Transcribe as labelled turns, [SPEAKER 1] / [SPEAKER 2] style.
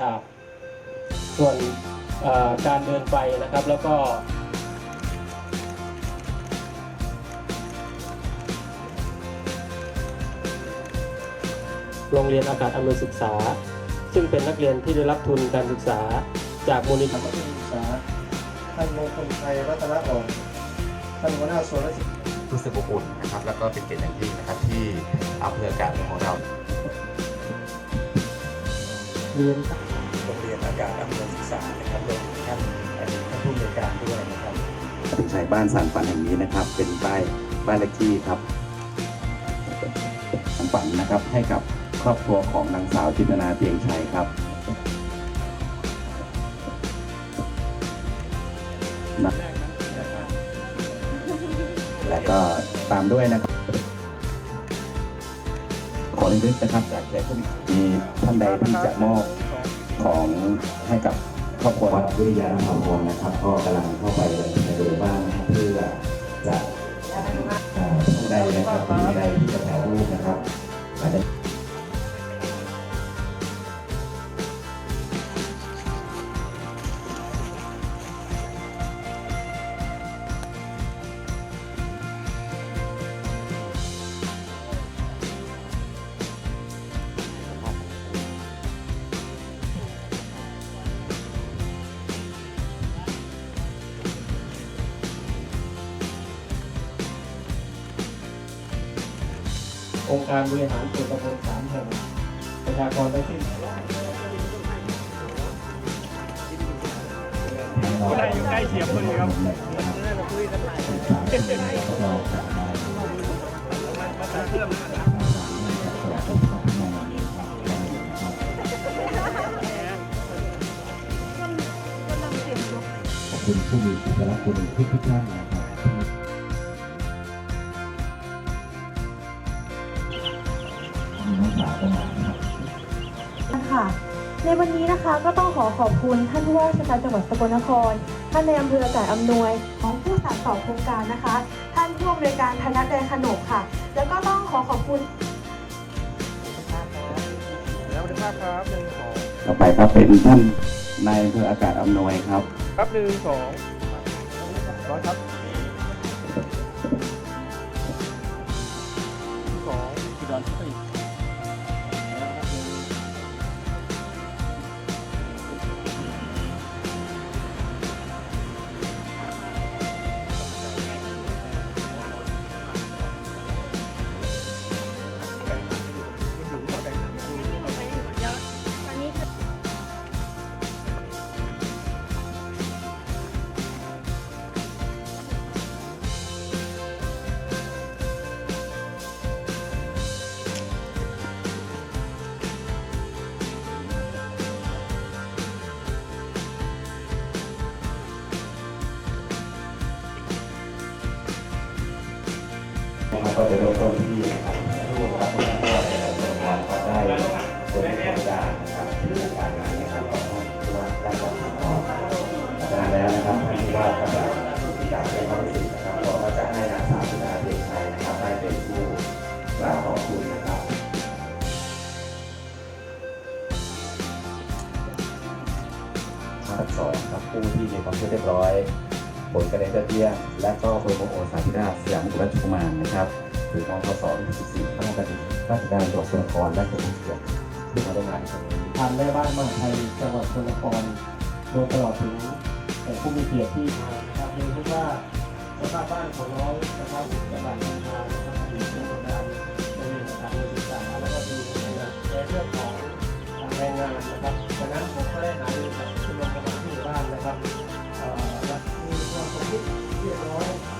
[SPEAKER 1] ฉากส่วนเอ่อการเดินไฟนะครับแล้วก็ โรงเรียนอากาศอำนวยศึกษา ซึ่งเป็นนักเรียนที่ได้รับทุนการศึกษา จากมูลนิ
[SPEAKER 2] ธิมัธยมศึกษาท่านมงคลชัยรัตนอ่อนท่านหัวหน้าส่วนราชการ
[SPEAKER 3] รู้สึกอบอุ่นนะครับ แล้วก็เป็นเกียรติอย่างยิ่งนะครับที่อำเภออากาศของเรา
[SPEAKER 1] เรียน
[SPEAKER 3] กาศอำนวยศึกษานะครับรวมถึงท่านอดีตท่านผู้อำนวยการด้วยนะครับถึงชัยบ้านสารฝันแห่งนี้นะครับ เป็นป้ายบ้านเลขที่ครับสารฝันนะครับให้กับครอบครัวของนางสาวจินตนาเพียงชัยครับนะและก็ตามด้วยนะครับ ขอเรียนนะครับจากแขกผู้มีท่านใดที่จะมอบ ของให้กับครอบครัววัดวิทยาธรรมพรนะครับ ก็กำลังเข้าไปในบริเวบ้านนะครับเพื่อจะเอ่อท่านใดนะครับที่ใดที่จะถ่ายรูปนะครับ
[SPEAKER 1] องค์การบริหารส่วนตำบลสามแห่งประชากรทั้งสิ้น
[SPEAKER 3] ได้อยู่ใกล้เฉียบพอดีครับขอบคุณผู้มีอุปการะคุณทุกทุกๆท่าน นะครับมีน้องสาวประมาณนะครับ
[SPEAKER 4] ค่ะ ในวันนี้นะคะก็ต้องขอขอบคุณท่านผู้ว่าราชการจังหวัดสกลนคร ท่านในอำเภออากาศอำนวยของผู้สานต่อโครงการนะคะ ท่านผู้อำนวยการธนแดงขนกค่ะ แล้วก็ต้องขอขอบคุณ
[SPEAKER 2] แล้วบันทึกภาพครับหนึ่งสอง
[SPEAKER 3] ต่อไปครับเป็นท่านนายอำเภออากาศอำนวยครับ คร
[SPEAKER 1] ับหนึ่งสอง
[SPEAKER 2] ร้อยครับสอ
[SPEAKER 1] งคือดอนที่นะ
[SPEAKER 3] ก็จะเริ่มต้นที่นะครับร่วมรับผู้ช่วยนะครับโครงารก็ได้บริหารการนะครับที่การงานนะครับของท่านผู้ว่าการจังหวัดของจากนั้นแล้วนะครับท่านผู้ว่าก็จะกล่าวในความรู้สึกนะครับก็จะให้นางสาวสุดาเดชชัยนะครับได้เป็นผู้กล่าวขอบคุณนะครับภาคสองครับผู้ที่มีความเรียบร้อยผลคะแนนยอดเยี่ยมและก็โปรโมโอสาธิราชสยามกุฎราชกุมารนะครับ คือของพศ24ข้างกันราชการจังหวัดสกลนครและจังหวัดเชียงที่มาร่งานครับ
[SPEAKER 1] ทางแม่บ้านมหาไทยจังหวัดสกลนคร์โดยตลอดถึงผู้มีเกียรติที่มาครับเรียนรู้ว่าสภาพบ้านของน้องสภาพจังหวัดนครนะครับอยู่ที่โรงแรมในเรื่องการศึกษาแล้วก็มีในเรื่องของแรงงานนะครับดังนั้นผมก็ได้หารือกับชมรมกำลังที่บ้านนะครับและมีความคิดเรียบร้อย